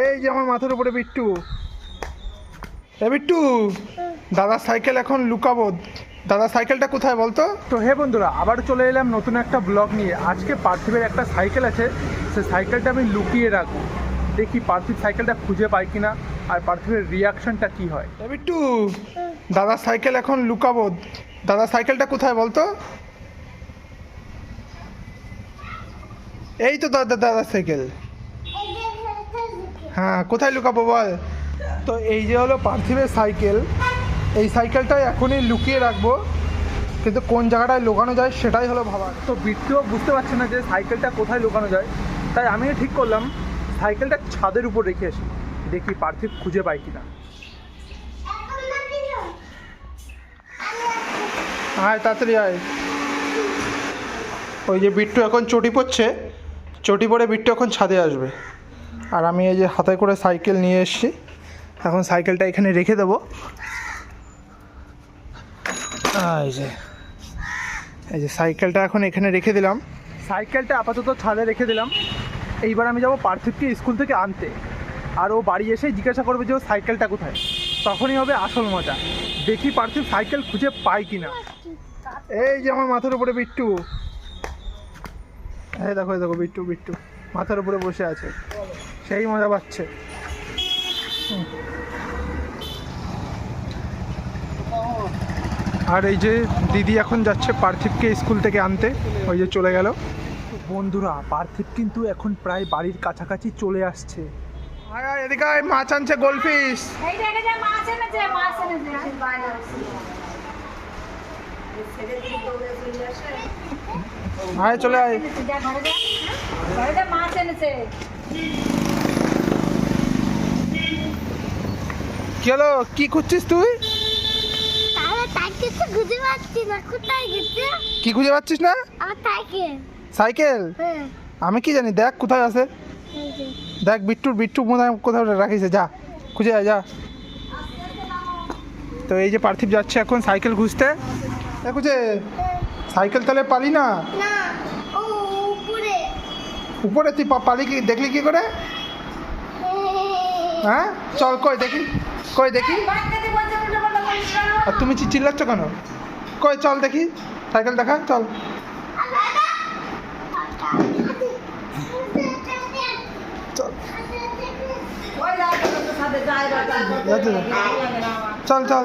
এই যে আমার মাথার উপরে বিট্টু। এ বিট্টু দাদার সাইকেল এখন লুকাবো। দাদা সাইকেলটা কোথায় বলতো? তো হে বন্ধুরা আবার চলে এলাম নতুন একটা ব্লগ নিয়ে। আজকে পার্থিবের একটা সাইকেল আছে সে সাইকেলটা আমি লুকিয়ে রাখব। দেখি পার্থিব সাইকেলটা খুঁজে পাই কিনা আর পার্থিবের রিয়াকশনটা কি হয়। এ বিট্টু দাদার সাইকেল এখন লুকাবো। দাদার সাইকেলটা কোথায় বলতো? এই তো দাদা দাদার সাইকেল। হ্যাঁ কোথায় লুকাবো বল? তো এই যে হলো পার্থিবের সাইকেল এই সাইকেলটাই এখনই লুকিয়ে রাখব কিন্তু কোন জায়গাটায় লুকানো যায় সেটাই হলো ভাবার। তো বিট্টুও বুঝতে পারছে না যে সাইকেলটা কোথায় লুকানো যায় তাই আমিও ঠিক করলাম সাইকেলটা ছাদের উপর রেখে আসি দেখি পার্থিব খুঁজে পাই কিনা। আয় তাড়াতাড়ি আয়। ওই যে বিট্টু এখন চটি পড়ছে চটি পরে বিট্টু এখন ছাদে আসবে। আর আমি এই যে হাতে করে সাইকেল নিয়ে এসেছি। এখন সাইকেলটা এখানে রেখে দেবো। এই যে এই যে সাইকেলটা এখন এখানে রেখে দিলাম। সাইকেলটা আপাতত ছাদে রেখে দিলাম। এইবার আমি যাব পার্থিবকে স্কুল থেকে আনতে। আর ও বাড়ি এসে জিজ্ঞাসা করবে যে ও সাইকেলটা কোথায়। তখনই হবে আসল মজা। দেখি পার্থিব সাইকেল খুঁজে পাই কিনা। এই যে আমার মাথার উপরে বিট্টু। এই দেখো দেখো বিট্টু বিট্টু। মাথার উপরে বসে আছে। সেই মজা পাচ্ছে। আর এই যে দিদি এখন যাচ্ছে পার্থিবকে স্কুল থেকে আনতে ওই যে চলে গেল। বন্ধুরা পার্থিব কিন্তু এখন প্রায় বাড়ির কাছাকাছি চলে আসছে। এদিকে মাছ আনছে আয় চলে আয়। এনেছে, যা ঘরে যা। ঘরে যা মাছ এনেছে। কি হলো? কি খুঁজছিস তুই? খুঁজে কি খুঁজে পাচ্ছিস না? সাইকেল। হ্যাঁ। আমি কি জানি? দেখ কোথায় আছে। দেখ বিট্টুর বিট্টু মনে হয় কোথাও রাখিছে। যা খুঁজে যা। তো এই যে পার্থিব যাচ্ছে এখন সাইকেল খুঁজতে। দেখো যে সাইকেল তাহলে পালি না? উপরে। উপরে তুই পালি কি দেখলি কি করে? হ্যাঁ? চল কই দেখি। কই দেখি। আর তুমি চি- চিল্লাচ্ছ কেন? কই চল দেখি। সাইকেল দেখা চল। চল চল।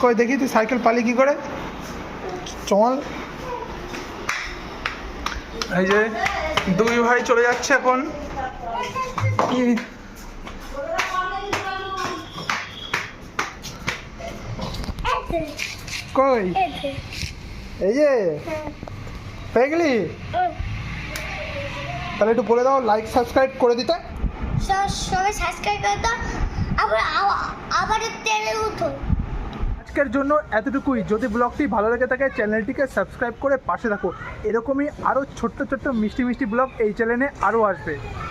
কই দেখি তুই সাইকেল পালি কি করে? চল। এই যে দুই ভাই চলে যাচ্ছে এখন। কই? এই যে? পেয়ে গেলি তাহলে একটু বলে দাও লাইক সাবস্ক্রাইব করে দিতে। সবাই সাবস্ক্রাইব করে দাও। আবার আবার- আবার তেলে উঠো। আজকের জন্য এতটুকুই। যদি ব্লগটি ভালো লেগে থাকে চ্যানেলটিকে সাবস্ক্রাইব করে পাশে থাকো। এরকমই আরও ছোট্ট ছোট্ট মিষ্টি মিষ্টি ব্লগ এই চ্যানেলে আরও আসবে।